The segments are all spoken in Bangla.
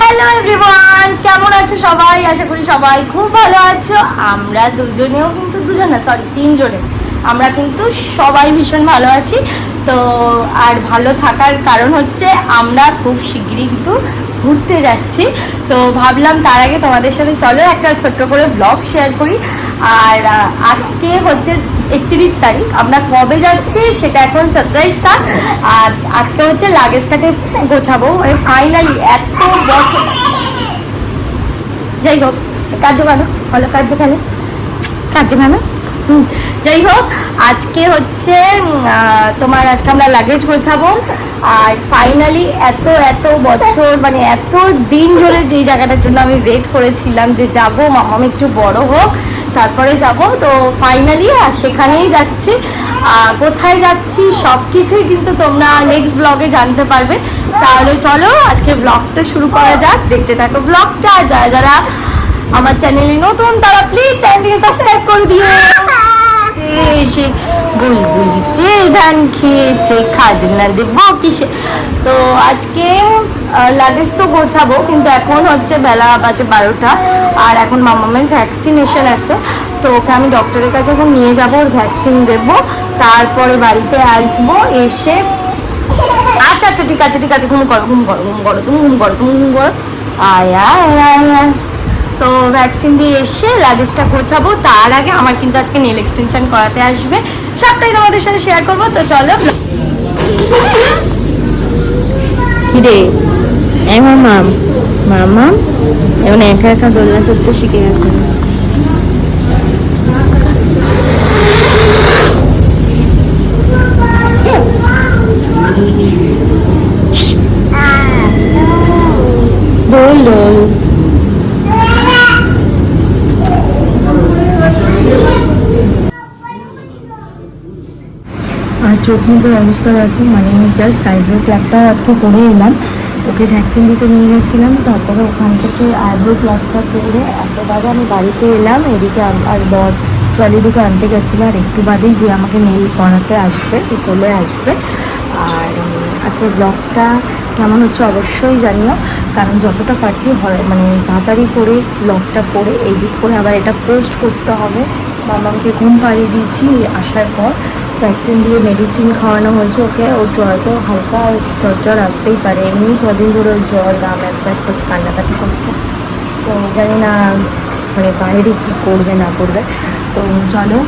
হ্যালো এভরিওয়ান কেমন আছো সবাই? আশা করি সবাই খুব ভালো আছো। আমরা দুজনেও কিন্তু দুজন না সরি তিনজনে। আমরা কিন্তু সবাই ভীষণ ভালো আছি। তো আর ভালো থাকার কারণ হচ্ছে আমরা খুব শীঘ্রই কিন্তু ঘুরতে যাচ্ছি। তো ভাবলাম তার আগে তোমাদের সাথে চলো একটা ছোট্ট করে ব্লগ শেয়ার করি। আর আজকে হচ্ছে একত্রিশ তারিখ। আমরা কবে যাচ্ছি সেটা এখন সারপ্রাইজ থাক আর আজকে হচ্ছে লাগেজটাকে গোছাবো। মানে ফাইনালি এত বছর যাই হোক কার্য কেন বলো কার্য হুম, যাই হোক আজকে হচ্ছে তোমার আজকে আমরা লাগেজ গোছাবো। আর ফাইনালি এত এত বছর মানে এত দিন ধরে যেই জায়গাটার জন্য আমি ওয়েট করেছিলাম যে যাব মামাম একটু বড় হোক। তারপরে যাব। তো ফাইনালি আর সেখানেই যাচ্ছি। কোথায় যাচ্ছি সব কিছুই কিন্তু তোমরা নেক্সট ব্লগে জানতে পারবে। তাহলে চলো, আজকে ব্লগটা শুরু করা যাক। দেখতে থাকো ব্লগটা যারা যারা আমার চ্যানেলে নতুন, তারা প্লিজ চ্যানেলটিকে সাবস্ক্রাইব করে দিও। এসে বুলবুলিতে ধান খেয়েছে, খাজনা দেবো কিসে? তো আজকে লাগেজ তো গোছাবো, কিন্তু এখন হচ্ছে বেলা বাজে বারোটা, আর এখন মামামের ভ্যাকসিনেশন আছে, তো ওকে আমি ডক্টরের কাছে এখন নিয়ে যাব, ওর ভ্যাকসিন দেবো, তারপরে বাড়িতে আসব, এসে আচ্ছা আচ্ছা ঠিক আছে ঠিক আছে, ঘুম করো ঘুম করো ঘুম করো, তুমি ঘুম করো, তুমি ঘুম করো। আয় আয় আয় আয়। তো ভ্যাকসিন দিয়ে এসে লাগেজটা গোছাবো। তার আগে আমার কিন্তু আজকে নেল এক্সটেনশন করাতে আসবে। সবটাই তোমাদের সাথে শেয়ার করব তো চলো। কিরে? এই মামাম মামাম এখন একা একা দোলনা চড়তে শিখে গেছে। দোল দোল আর চোখ মুখের অবস্থা দেখো মানে জাস্ট আইব্রো প্লাগটা আজকে করে এলাম। ওকে ভ্যাকসিন দিতে নিয়ে গেছিলাম তারপরে ওখান থেকে আইব্রো প্লাগটা করে এত বাদে আমি বাড়িতে এলাম এদিকে আর বর ট্রলি দুটো আনতে গেছিল আর একটু বাদেই যে আমাকে নেল করাতে আসবে চলে আসবে। আর উম, আজকের ব্লগটা কেমন হচ্ছে অবশ্যই জানিও কারণ যতটা পারছি মানে তাড়াতাড়ি করে ব্লগটা করে এডিট করে আবার এটা পোস্ট করতে হবে। মামাকে ঘুম পাড়িয়ে দিয়েছি আসার পর ভ্যাকসিন দিয়ে মেডিসিন খাওয়ানো হয়েছে। ওকে, ওর জ্বর তো হালকা জ্বর জ্বর আসতেই পারে। এমনি কদিন ধরে ওর জ্বর, গা ম্যাচ ম্যাচ করছে, কান্নাকাটি করছে। তো জানি না মানে বাইরে কি করবে, না করবে। তো চলো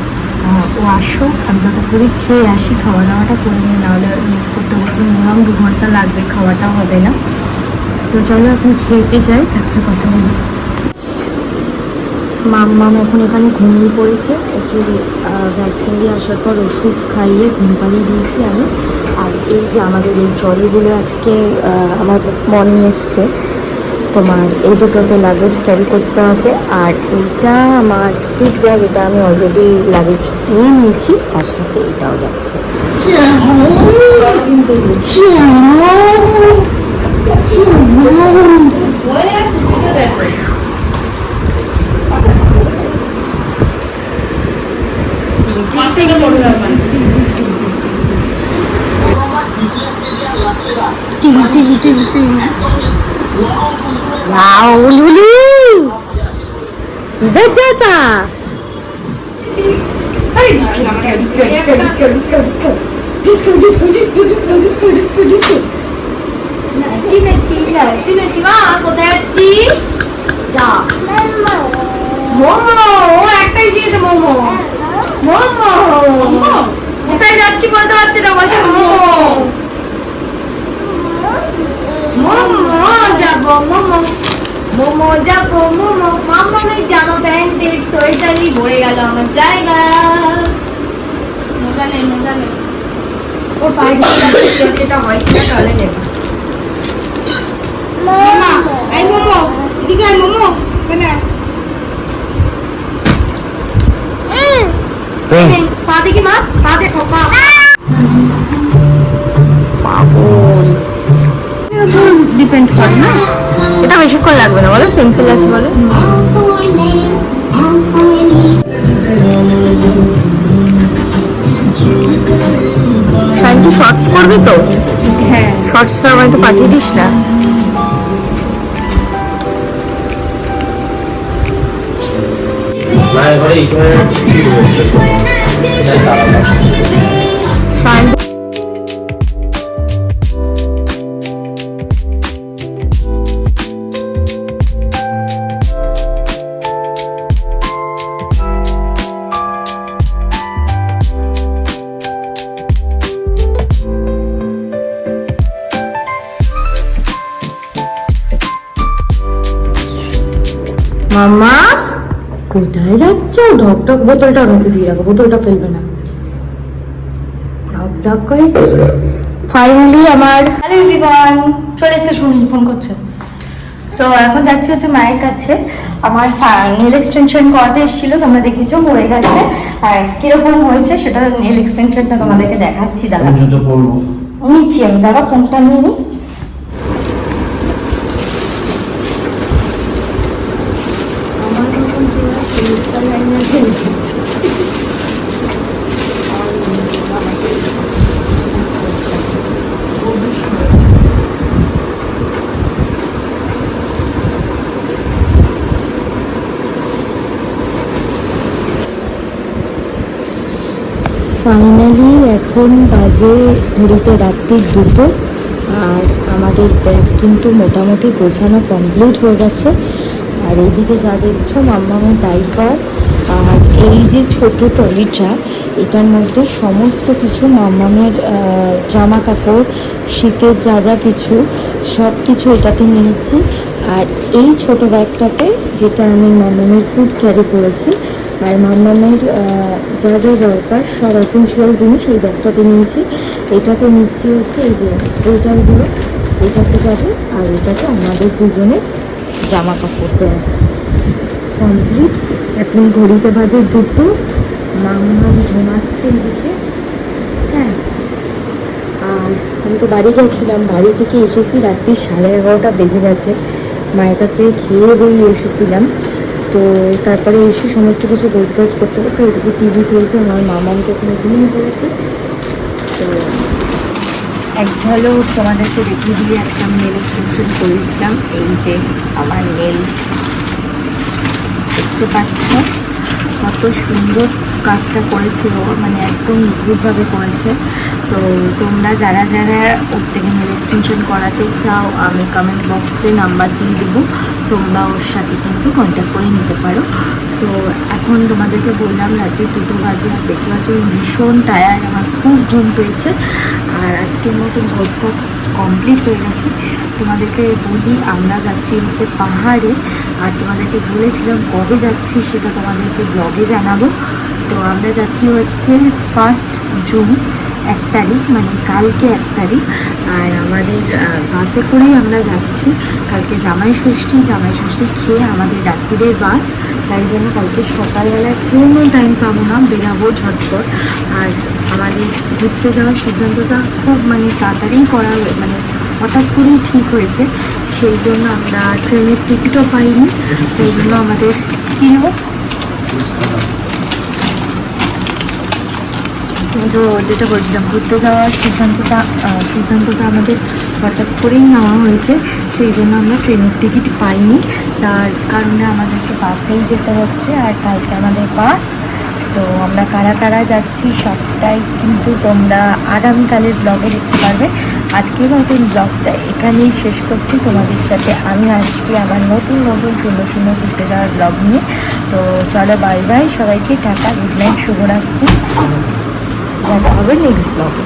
ও আসুক, আমি করে খেয়ে আসি খাওয়া দাওয়াটা করে নিই, নাহলে করতে বসলে মিনিমাম দু ঘণ্টা লাগবে খাওয়াটা হবে না। তো চলো, এখন খেতে যাই, তারপরে কথা বলি। মাম মাম এখন এখানে ঘুমিয়ে পড়েছে। ওকে ভ্যাকসিন দিয়ে আসার পর ওষুধ খাইয়ে ঘুম পাড়িয়ে দিয়েছি আমি। আর এই যে আমাদের এই ট্রলিগুলো আজকে আমার মন নিয়ে এসছে তোমার এই দুটোতে লাগেজ ক্যারি করতে হবে। আর এইটা আমার পিট ব্যাগ এটা আমি অলরেডি লাগেজ নিয়ে নিয়েছি তার সাথে এটাও যাচ্ছে। টিং টিং টিং Wow, Lulu! Udah jata. কোথায় যাচ্ছি যা মোমো ও একটাই চেয়েছে মোমো মোমো কোথায় যাচ্ছি বলতে পারছি না বলছে মোমো মোমো যাব মোমো মোমো যাব মোমো মামামের জামা প্যান্টের সোয়েটারই ভরে গেল আমার জায়গা মজা নেই মজা নেই ওর পায়ে যেটা হয় কিনা তাহলে নেব মামা এই মোমো এদিকে আয় মোমো কেন পা দেখি মা পা দেখো পা এটা বেশিক্ষণ লাগবে না বলো? সিম্পল আছে বলে। শান্তি শর্টস করবি তো? হ্যাঁ। শর্টসটা আমার পাঠিয়ে দিস না। শান্তি মামা কোথায় যাচ্ছ? ঢক ঢক বোতলটা রতে দিয়ে রাখো বোতলটা ফেলবে না। ঢক ঢক করে। ফাইনালি আমার হ্যালো এভরিওয়ান চলে এসে শুনুন ফোন করছে। তো এখন যাচ্ছি হচ্ছে মায়ের কাছে। আমার নেল এক্সটেনশন করাতে এসেছিল তোমরা দেখেছ হয়ে গেছে। আর কীরকম হয়েছে সেটা নেল এক্সটেনশনটা তোমাদেরকে দেখাচ্ছি দাদা। নিচ্ছি আমি দাদা ফোনটা নিয়ে নিই ফাইনালি এখন বাজে ঘড়িতে রাত্রি দুটো, আর আমাদের ব্যাগ কিন্তু মোটামুটি গোছানো কমপ্লিট হয়ে গেছে। আর এইদিকে যা দেখছ মাম্মামের ডাইপার আর এই যে ছোট ট্রলিটা এটার মধ্যে সমস্ত কিছু মাম্মামের জামা কাপড় শীতের যা যা কিছু সব কিছু এটাতে নিয়েছি। আর এই ছোট ব্যাগটাতে যেটা আমি মাম্মামের ফুড ক্যারি করেছি, আর মাম্মামের যা যা দরকার, সব এসেন্সিয়াল জিনিস এই ব্যাগটাতে নিয়েছি। এটাতে নিচ্ছি হচ্ছে এই যে সোয়েটারগুলো এটাতে যাবে আর এটাতে আমাদের দুজনের জামা কাপড় ব্যাস কমপ্লিট এখন ঘড়িতে বাজে দুটো। মাম্মাম ঘুমাচ্ছে এদিকে। হ্যাঁ। আর আমি তো বাড়ি গেছিলাম, বাড়ি থেকে এসেছি, রাত্রি সাড়ে এগারোটা বেজে গেছে। মায়ের কাছে খেয়ে বই এসেছিলাম। তো তারপরে এসে সমস্ত কিছু গোছগাছ করতে করতে এদিকে টিভি চলছে, আমার মামাকে ওখানে ঘুমিয়ে পড়েছে। তো এক ঝলক তোমাদেরকে দেখিয়ে দিয়ে আজকে আমি নেল এক্সটেনশন করেছিলাম। এই যে আমার নেলস দেখতে পাচ্ছ কত সুন্দর। কাজটা করেছে ও মানে একদম নিখুঁতভাবে করেছে। তো তোমরা যারা যারা ওর থেকে নেল এক্সটেনশন করাতে চাও, আমি কমেন্ট বক্সে নাম্বার দিয়ে দেবো। তোমরা ওর সাথে কিন্তু কন্ট্যাক্ট করে নিতে পারো। তো এখন তোমাদেরকে বললাম, রাতে দুটো বাজে আর দেখতে পাচ্ছ ভীষণ টায়ার্ড আমার খুব ঘুম পেয়েছে। আর আজকের মতন ভোজ কমপ্লিট হয়ে গেছে। তোমাদেরকে বলি, আমরা যাচ্ছি হচ্ছে পাহাড়ে। আর তোমাদেরকে বলেছিলাম কবে যাচ্ছি সেটা তোমাদেরকে ব্লগে জানাব। তো আমরা যাচ্ছি হচ্ছে ফার্স্ট জুন, এক তারিখ মানে কালকে এক তারিখ। আর আমাদের বাসে করেই আমরা যাচ্ছি। কালকে জামাই ষষ্ঠী জামাই ষষ্ঠী খেয়ে আমাদের রাত্রিরের বাস। তাই জন্য কালকে সকালবেলায় কোনো টাইম পাবো না, বেরাবো ঝটপট। আর আমাদের ঘুরতে যাওয়ার সিদ্ধান্তটা খুব মানে তাড়াতাড়ি করা মানে হঠাৎ করেই ঠিক হয়েছে। সেই জন্য আমরা ট্রেনের টিকিটও পাইনি। সেই জন্য আমাদের কী তো যেটা বলছিলাম, ঘুরতে যাওয়ার সিদ্ধান্তটা সিদ্ধান্তটা আমাদের হঠাৎ করেই নেওয়া হয়েছে। সেই জন্য আমরা ট্রেনের টিকিট পাইনি। তার কারণে আমাদেরকে বাসেই যেতে হচ্ছে আর কালকে আমাদের বাস। তো আমরা কারা কারা যাচ্ছি সবটাই কিন্তু তোমরা আগামীকালের ব্লগে দেখতে পারবে। আজকের মতন ব্লগটা এখানেই শেষ করছি। তোমাদের সাথে আমি আসছি আমার নতুন নতুন, সুন্দর সুন্দর ঘুরতে যাওয়ার ব্লগ নিয়ে। তো চলো বাই বাই সবাইকে, টাটা গুড নাইট শুভরাত্রি। দেখা হবে নেক্সট ব্লগে